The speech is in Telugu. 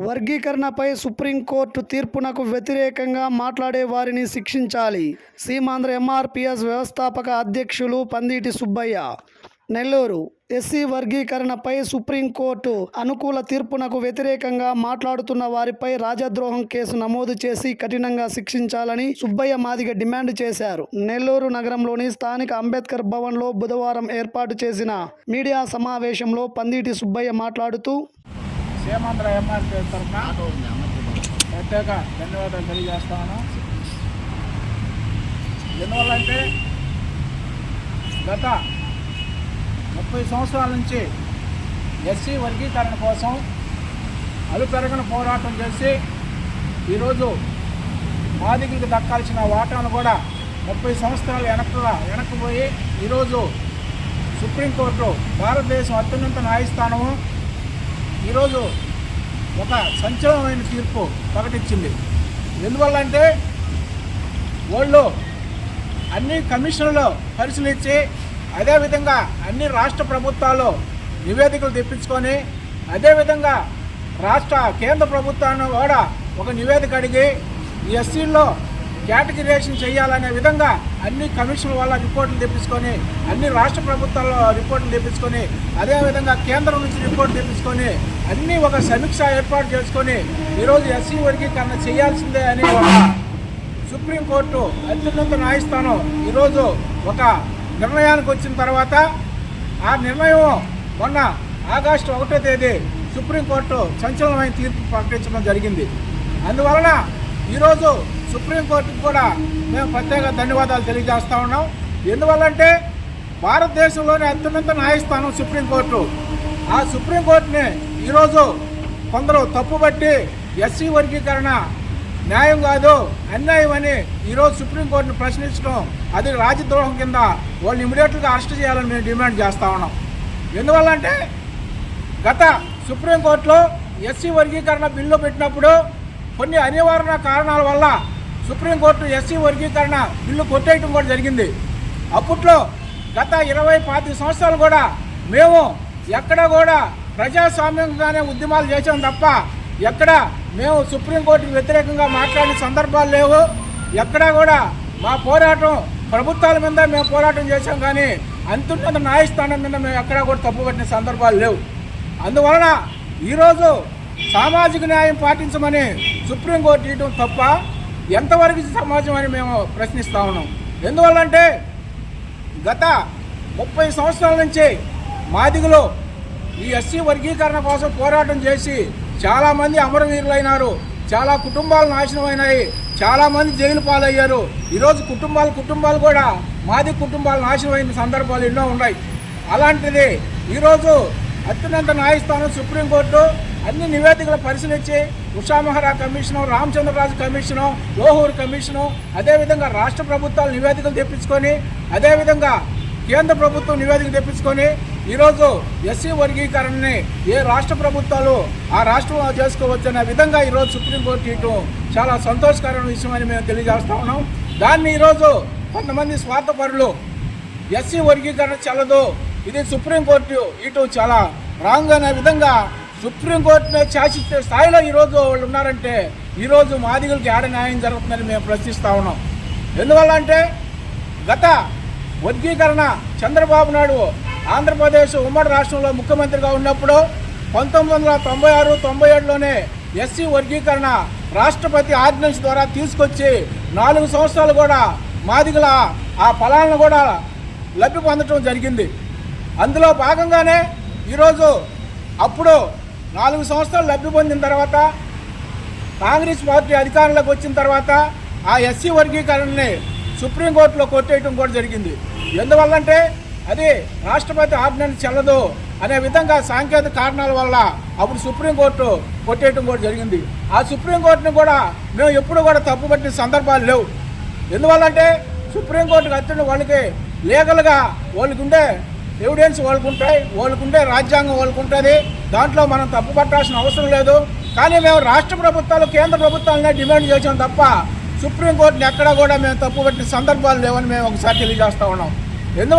వర్గీకరణపై సుప్రీంకోర్టు తీర్పునకు వ్యతిరేకంగా మాట్లాడే వారిని శిక్షించాలి. సీమాంధ్ర ఎంఆర్పిఎస్ వ్యవస్థాపక అధ్యక్షులు పందిటి సుబ్బయ్య. నెల్లూరు ఎస్సీ వర్గీకరణపై సుప్రీంకోర్టు అనుకూల తీర్పునకు వ్యతిరేకంగా మాట్లాడుతున్న వారిపై రాజద్రోహం కేసు నమోదు చేసి కఠినంగా శిక్షించాలని సుబ్బయ్య మాదిగ డిమాండ్ చేశారు. నెల్లూరు నగరంలోని స్థానిక అంబేద్కర్ భవన్లో బుధవారం ఏర్పాటు చేసిన మీడియా సమావేశంలో పందిటి సుబ్బయ్య మాట్లాడుతూ సీమాంధ్ర ఎంఆర్పీ తరఫున ప్రత్యేక ధన్యవాదాలు తెలియజేస్తాను. ఎందువల్లంటే గత ముప్పై సంవత్సరాల నుంచి ఎస్సీ వర్గీకరణ కోసం అలుపెరగన పోరాటం చేసి ఈరోజు మాదిగలకు దక్కాల్సిన వాటాను కూడా ముప్పై సంవత్సరాలు వెనక్కి వెనక్కిపోయి ఈరోజు సుప్రీంకోర్టు భారతదేశం అత్యున్నత న్యాయస్థానము ఈరోజు ఒక సంచలనమైన తీర్పు ప్రకటించింది. ఎందువల్ల అంటే వాళ్ళు అన్ని కమిషన్లు పరిశీలించి అదేవిధంగా అన్ని రాష్ట్ర ప్రభుత్వాలు నివేదికలు తెప్పించుకొని అదేవిధంగా రాష్ట్ర కేంద్ర ప్రభుత్వాన్ని కూడా ఒక నివేదిక అడిగి ఈ ఎస్సీల్లో కేటగిరేషన్ చేయాలనే విధంగా అన్ని కమిషన్ల వల్ల రిపోర్టులు తెప్పించుకొని అన్ని రాష్ట్ర ప్రభుత్వాల్లో రిపోర్టులు తెప్పించుకొని అదేవిధంగా కేంద్రం నుంచి రిపోర్ట్ తెప్పించుకొని అన్నీ ఒక సమీక్ష ఏర్పాటు చేసుకొని ఈరోజు ఎస్సీ వర్గీకరణ చేయాల్సిందే అని ఒక సుప్రీంకోర్టు అత్యున్నత న్యాయస్థానం ఈరోజు ఒక నిర్ణయానికి వచ్చిన తర్వాత ఆ నిర్ణయం మొన్న ఆగస్టు ఒకటో తేదీ సుప్రీంకోర్టు సంచలనమైన తీర్పు ప్రకటించడం జరిగింది. అందువలన ఈరోజు సుప్రీంకోర్టుకు కూడా మేము ప్రత్యేక ధన్యవాదాలు తెలియజేస్తూ ఉన్నాం. ఎందువల్లంటే భారతదేశంలోని అత్యున్నత న్యాయస్థానం సుప్రీంకోర్టు. ఆ సుప్రీంకోర్టుని ఈరోజు కొందరు తప్పుబట్టి ఎస్సీ వర్గీకరణ న్యాయం కాదు అన్యాయం అని ఈరోజు సుప్రీంకోర్టును ప్రశ్నించడం అది రాజద్రోహం కింద వాళ్ళు ఇమీడియట్గా అరెస్ట్ చేయాలని మేము డిమాండ్ చేస్తూ ఉన్నాం. ఎందువల్లంటే గత సుప్రీంకోర్టులో ఎస్సీ వర్గీకరణ బిల్లు పెట్టినప్పుడు కొన్ని అనివార్య కారణాల వల్ల సుప్రీంకోర్టు ఎస్సీ వర్గీకరణ బిల్లు కొట్టేయటం కూడా జరిగింది. అప్పట్లో గత ఇరవై పాతిక సంవత్సరాలు కూడా మేము ఎక్కడ కూడా ప్రజాస్వామ్యంగానే ఉద్యమాలు చేసాం తప్ప ఎక్కడ మేము సుప్రీంకోర్టుకి వ్యతిరేకంగా మాట్లాడిన సందర్భాలు లేవు. ఎక్కడా కూడా మా పోరాటం ప్రభుత్వాల మీద మేము పోరాటం చేశాం కానీ అంతున్నత న్యాయస్థానం మీద మేము ఎక్కడా కూడా తప్పుపట్టిన సందర్భాలు లేవు. అందువలన ఈరోజు సామాజిక న్యాయం పాటించమని సుప్రీంకోర్టు ఇవ్వడం తప్ప ఎంతవరకు సమాజం అని మేము ప్రశ్నిస్తా ఉన్నాం. ఎందువల్లంటే గత ముప్పై సంవత్సరాల నుంచి మాదిగలో ఈ ఎస్సీ వర్గీకరణ కోసం పోరాటం చేసి చాలామంది అమరవీరులైనారు చాలా కుటుంబాలు నాశనం అయినాయి చాలామంది జైలు పాలయ్యారు. ఈరోజు కుటుంబాలు కుటుంబాలు కూడా మాది కుటుంబాలు నాశనం అయిన సందర్భాలు ఎన్నో ఉన్నాయి. అలాంటిది ఈరోజు అత్యున్నత న్యాయస్థానం సుప్రీంకోర్టు అన్ని నివేదికలు పరిశీలించి ఉషామహరా కమిషను రామచంద్రరాజు కమిషను లోహూర్ కమిషను అదేవిధంగా రాష్ట్ర ప్రభుత్వాలు నివేదికలు తెప్పించుకొని అదేవిధంగా కేంద్ర ప్రభుత్వం నివేదిక తెప్పించుకొని ఈరోజు ఎస్సీ వర్గీకరణని ఏ రాష్ట్ర ప్రభుత్వాలు ఆ రాష్ట్రం చేసుకోవచ్చు అనే విధంగా ఈరోజు సుప్రీంకోర్టు ఇటు చాలా సంతోషకరమైన విషయమని మేము తెలియజేస్తా ఉన్నాం. దాన్ని ఈరోజు కొంతమంది స్వార్థపరులు ఎస్సీ వర్గీకరణ చెల్లదు ఇది సుప్రీంకోర్టు ఇటు చాలా రాంగ్ అనే విధంగా సుప్రీంకోర్టునే శాసిస్తే స్థాయిలో ఈరోజు వాళ్ళు ఉన్నారంటే ఈరోజు మాదిగులకి ఏడ న్యాయం జరుగుతుందని మేము ప్రశ్నిస్తా ఉన్నాం. ఎందువల్ల అంటే గత వర్గీకరణ చంద్రబాబు నాయుడు ఆంధ్రప్రదేశ్ ఉమ్మడి రాష్ట్రంలో ముఖ్యమంత్రిగా ఉన్నప్పుడు పంతొమ్మిది వందల తొంభై ఆరు తొంభై ఏడులోనే ఎస్సీ వర్గీకరణ రాష్ట్రపతి ఆర్డినెన్స్ ద్వారా తీసుకొచ్చి నాలుగు సంవత్సరాలు కూడా మాదిగల ఆ ఫలాలను కూడా లబ్ధి పొందటం జరిగింది. అందులో భాగంగానే ఈరోజు అప్పుడు నాలుగు సంవత్సరాలు లబ్ధి పొందిన తర్వాత కాంగ్రెస్ పార్టీ అధికారంలోకి వచ్చిన తర్వాత ఆ ఎస్సీ వర్గీకరణని సుప్రీంకోర్టులో కొట్టేయటం కూడా జరిగింది. ఎందువల్లంటే అది రాష్ట్రపతి ఆర్డినెన్స్ చెల్లదు అనే విధంగా సాంకేతిక కారణాల వల్ల అప్పుడు సుప్రీంకోర్టు కొట్టేయటం కూడా జరిగింది. ఆ సుప్రీంకోర్టుని కూడా మేము ఎప్పుడు కూడా తప్పుపట్టిన సందర్భాలు లేవు. ఎందువల్లంటే సుప్రీంకోర్టుకి అత్యంత వాళ్ళకి లీగల్గా వాళ్ళకి ఉండే ఎవిడెన్స్ వాళ్ళకుంటాయి ఉంటాయి రాజ్యాంగం వాళ్ళకు ఉంటుంది దాంట్లో మనం తప్పు పట్టాల్సిన అవసరం లేదు. కానీ మేము రాష్ట్ర ప్రభుత్వాలు కేంద్ర ప్రభుత్వాలనే డిమాండ్ చేసాం తప్ప సుప్రీంకోర్టుని ఎక్కడా కూడా మేము తప్పు పట్టిన సందర్భాలు లేవని మేము ఒకసారి తెలియజేస్తూ ఉన్నాం.